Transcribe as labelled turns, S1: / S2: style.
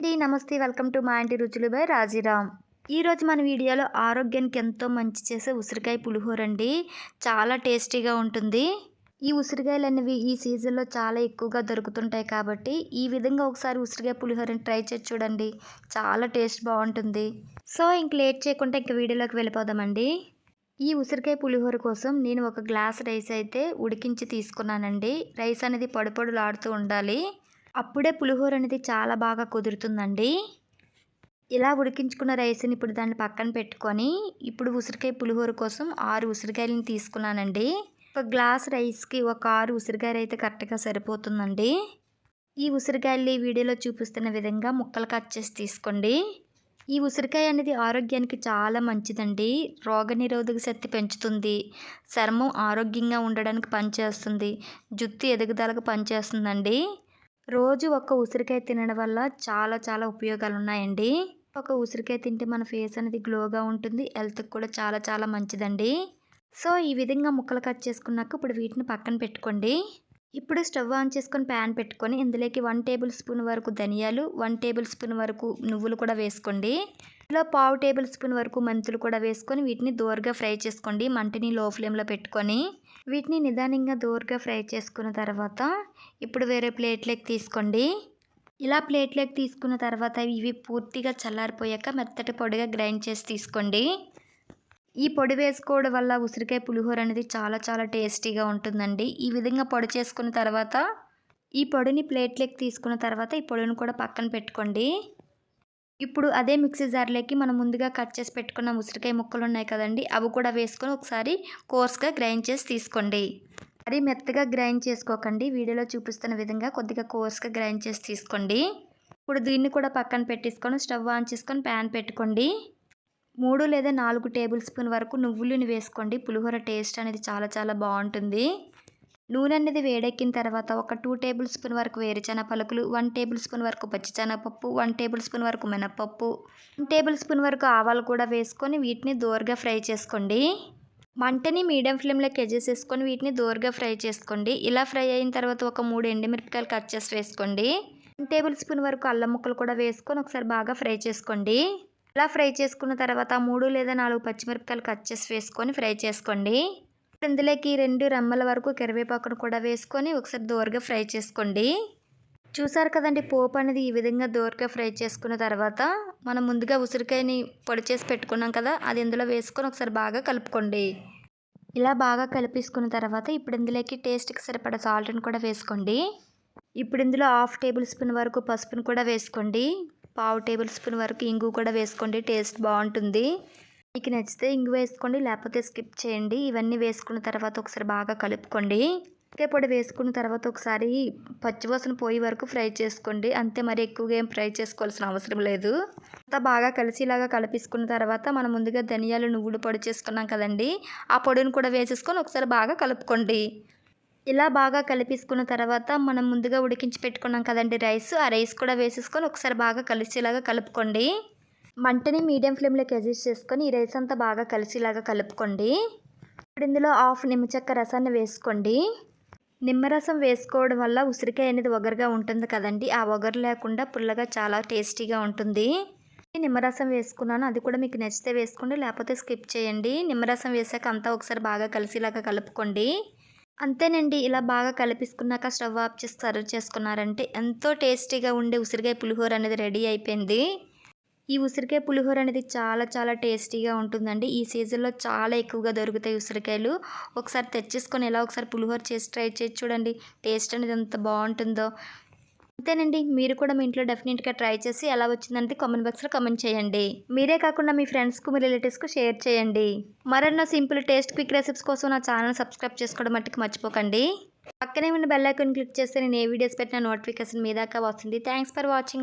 S1: అండి నమస్తే welcome to మా ఇంటి రుచులు బై రాజీరామ్. ఈరోజు మన వీడియోలో ఆరోగ్యానికి ఎంతో మంచి చేసే ఉసిరికాయ పులిహోర అండి. చాలా టేస్టీగా ఉంటుంది. ఈ ఉసిరికాయలు అనేవి ఈ సీజన్లో చాలా ఎక్కువగా దొరుకుతుంటాయి కాబట్టి ఈ విధంగా ఒకసారి ఉసిరికాయ పులిహోరని ట్రై చేసి చూడండి. చాలా టేస్ట్ బాగుంటుంది. సో ఇంక లేట్ చేయకుండా ఇంక వీడియోలోకి వెళ్ళిపోదామండి. ఈ ఉసిరికాయ పులిహోర కోసం నేను ఒక గ్లాస్ రైస్ అయితే ఉడికించి తీసుకున్నానండి. రైస్ అనేది పొడిపొడులాడుతూ ఉండాలి. అప్పుడే పులిహోర అనేది చాలా బాగా కుదురుతుందండి. ఇలా ఉడికించుకున్న రైస్ని ఇప్పుడు దాన్ని పక్కన పెట్టుకొని ఇప్పుడు ఉసిరికాయ పులిహోర కోసం ఆరు ఉసిరికాయలను తీసుకున్నానండి. ఒక గ్లాస్ రైస్కి ఒక ఆరు ఉసిరికాయలు అయితే కరెక్ట్గా సరిపోతుందండి. ఈ ఉసిరికాయలు వీడియోలో చూపిస్తున్న విధంగా ముక్కలు కట్ చేసి తీసుకోండి. ఈ ఉసిరికాయ అనేది ఆరోగ్యానికి చాలా మంచిదండి. రోగనిరోధక శక్తి పెంచుతుంది. చర్మం ఆరోగ్యంగా ఉండడానికి పనిచేస్తుంది. జుట్టు ఎదుగుదలకు పనిచేస్తుందండి. రోజు ఒక ఉసిరికాయ తినడం వల్ల చాలా చాలా ఉపయోగాలు ఉన్నాయండి ఒక ఉసిరికాయ తింటే మన ఫేస్ అనేది గ్లోగా ఉంటుంది హెల్త్కి కూడా చాలా చాలా మంచిదండి. సో ఈ విధంగా ముక్కలు కట్ చేసుకున్నాక ఇప్పుడు వీటిని పక్కన పెట్టుకోండి. ఇప్పుడు స్టవ్ ఆన్ చేసుకొని ప్యాన్ పెట్టుకొని ఇందులోకి వన్ టేబుల్ స్పూన్ వరకు ధనియాలు వన్ టేబుల్ స్పూన్ వరకు నువ్వులు కూడా వేసుకోండి. ఇందులో పావు టేబుల్ స్పూన్ వరకు మెంతులు కూడా వేసుకొని వీటిని దోరగా ఫ్రై చేసుకోండి మంటని లో ఫ్లేమ్లో పెట్టుకొని. వీటిని నిదానంగా దూరగా ఫ్రై చేసుకున్న తర్వాత ఇప్పుడు వేరే ప్లేట్లోకి తీసుకోండి. ఇలా ప్లేట్లోకి తీసుకున్న తర్వాత ఇవి పూర్తిగా చల్లారిపోయాక మెత్తటి పొడిగా గ్రైండ్ చేసి తీసుకోండి. ఈ పొడి వేసుకోవడం వల్ల ఉసిరికాయ పులిహోర అనేది చాలా చాలా టేస్టీగా ఉంటుందండి. ఈ విధంగా పొడి చేసుకున్న తర్వాత ఈ పొడిని ప్లేట్లోకి తీసుకున్న తర్వాత ఈ పొడిని కూడా పక్కన పెట్టుకోండి. ఇప్పుడు అదే మిక్సీ జార్లోకి మనం ముందుగా కట్ చేసి పెట్టుకున్న ఉసిరికాయ ముక్కలు ఉన్నాయి కదండి అవి కూడా వేసుకొని ఒకసారి కోర్స్గా గ్రైండ్ చేసి తీసుకోండి. మరీ మెత్తగా గ్రైండ్ చేసుకోకండి వీడియోలో చూపిస్తున్న విధంగా కొద్దిగా కోర్స్గా గ్రైండ్ చేసి తీసుకోండి. ఇప్పుడు దీన్ని కూడా పక్కన పెట్టేసుకొని స్టవ్ ఆన్ చేసుకొని ప్యాన్ పెట్టుకోండి. మూడు లేదా నాలుగు టేబుల్ స్పూన్ వరకు నువ్వులని వేసుకోండి పులిహోర టేస్ట్ అనేది చాలా చాలా బాగుంటుంది. నూనె అనేది వేడెక్కిన తర్వాత ఒక టూ టేబుల్ స్పూన్ వరకు వేరుచెన పలుకులు వన్ టేబుల్ స్పూన్ వరకు పచ్చిచెనపప్పు వన్ టేబుల్ స్పూన్ వరకు మినపప్పు వన్ టేబుల్ స్పూన్ వరకు ఆవాలు కూడా వేసుకొని వీటిని దోరగా ఫ్రై చేసుకోండి. మంటని మీడియం ఫ్లేమ్లోకి వేసుకొని వీటిని దోరగా ఫ్రై చేసుకోండి. ఇలా ఫ్రై అయిన తర్వాత ఒక మూడు ఎండుమిరపకాయలు కట్ చేసి వేసుకోండి. వన్ టేబుల్ స్పూన్ వరకు అల్లం ముక్కలు కూడా వేసుకొని ఒకసారి బాగా ఫ్రై చేసుకోండి. ఇలా ఫ్రై చేసుకున్న తర్వాత మూడు లేదా నాలుగు పచ్చిమిరపకాయలు కట్ చేసి వేసుకొని ఫ్రై చేసుకోండి. ఇందులోకి రెండు రెమ్మల వరకు కరివేపాకును కూడా వేసుకొని ఒకసారి దోరగా ఫ్రై చేసుకోండి. చూసారు కదండి పోపు అనేది ఈ విధంగా దోరగా ఫ్రై చేసుకున్న తర్వాత మనం ముందుగా ఉసిరికాయని పొడి చేసి పెట్టుకున్నాం కదా అది ఇందులో వేసుకొని ఒకసారి బాగా కలుపుకోండి. ఇలా బాగా కలిపేసుకున్న తర్వాత ఇప్పుడు ఇందులోకి టేస్ట్కి సరిపడా సాల్ట్ని కూడా వేసుకోండి. ఇప్పుడు ఇందులో హాఫ్ టేబుల్ స్పూన్ వరకు పసుపును కూడా వేసుకోండి. పావు టేబుల్ స్పూన్ వరకు ఇంగు కూడా వేసుకోండి టేస్ట్ బాగుంటుంది. మీకు నచ్చితే ఇంగు వేసుకోండి లేకపోతే స్కిప్ చేయండి. ఇవన్నీ వేసుకున్న తర్వాత ఒకసారి బాగా కలుపుకోండి. పొడి వేసుకున్న తర్వాత ఒకసారి పచ్చివాసన పోయే వరకు ఫ్రై చేసుకోండి. అంతే మరి ఎక్కువగా ఏం ఫ్రై చేసుకోవాల్సిన అవసరం లేదు. అంతా బాగా కలిసిలాగా కలిపేసుకున్న తర్వాత మనం ముందుగా ధనియాలు నువ్వులు పొడి చేసుకున్నాం కదండి. ఆ పొడిని కూడా వేసేసుకొని ఒకసారి బాగా కలుపుకోండి. ఇలా బాగా కలిపేసుకున్న తర్వాత మనం ముందుగా ఉడికించి పెట్టుకున్నాం కదండి రైస్. ఆ రైస్ కూడా వేసేసుకొని ఒకసారి బాగా కలిసేలాగా కలుపుకోండి. మంటని మీడియం ఫ్లేమ్లోకి అడ్జస్ట్ చేసుకొని ఈ రైస్ అంతా బాగా కలిసిలాగా కలుపుకోండి. ఇప్పుడు ఇందులో హాఫ్ నిమ్మచెక్క రసాన్ని వేసుకోండి. నిమ్మరసం వేసుకోవడం వల్ల ఉసిరికాయ అనేది ఒగరుగా ఉంటుంది కదండి. ఆ ఒగరు లేకుండా పుల్లగా చాలా టేస్టీగా ఉంటుంది. నిమ్మరసం వేసుకున్నాను. అది కూడా మీకు నచ్చితే వేసుకోండి లేకపోతే స్కిప్ చేయండి. నిమ్మరసం వేసాక అంతా ఒకసారి బాగా కలిసిలాగా కలుపుకోండి. అంతేనండి ఇలా బాగా కలిపిసుకున్నాక స్టవ్ ఆఫ్ చేసి సర్వ్ చేసుకున్నారంటే ఎంతో టేస్టీగా ఉండే ఉసిరికాయ పులిహోర అనేది రెడీ అయిపోయింది. ఈ ఉసిరికాయ పులిహోర అనేది చాలా చాలా టేస్టీగా ఉంటుందండి. ఈ సీజన్లో చాలా ఎక్కువగా దొరుకుతాయి ఉసిరికాయలు. ఒకసారి తెచ్చేసుకొని ఎలా ఒకసారి పులిహోర చేసి ట్రై చేసి చూడండి. టేస్ట్ అనేది ఎంత బాగుంటుందో. అంతేనండి. మీరు కూడా మీ ఇంట్లో డెఫినెట్గా ట్రై చేసి ఎలా వచ్చిందంటే కామెంట్ బాక్స్లో కమెంట్ చేయండి. మీరే కాకుండా మీ ఫ్రెండ్స్కు మీ రిలేటివ్స్కు షేర్ చేయండి. మరెన్నో సింపుల్ టేస్ట్ క్విక్ రెసిప్స్ కోసం నా ఛానల్ సబ్స్క్రైబ్ చేసుకోవడం మట్టుకు మర్చిపోకండి. పక్కనే ఉన్న బెల్ ఐకాన్ క్లిక్ చేస్తే నేను ఏ వీడియోస్ పెట్టిన నోటిఫికేషన్ మీ దాకా వస్తుంది. Thanks for watching.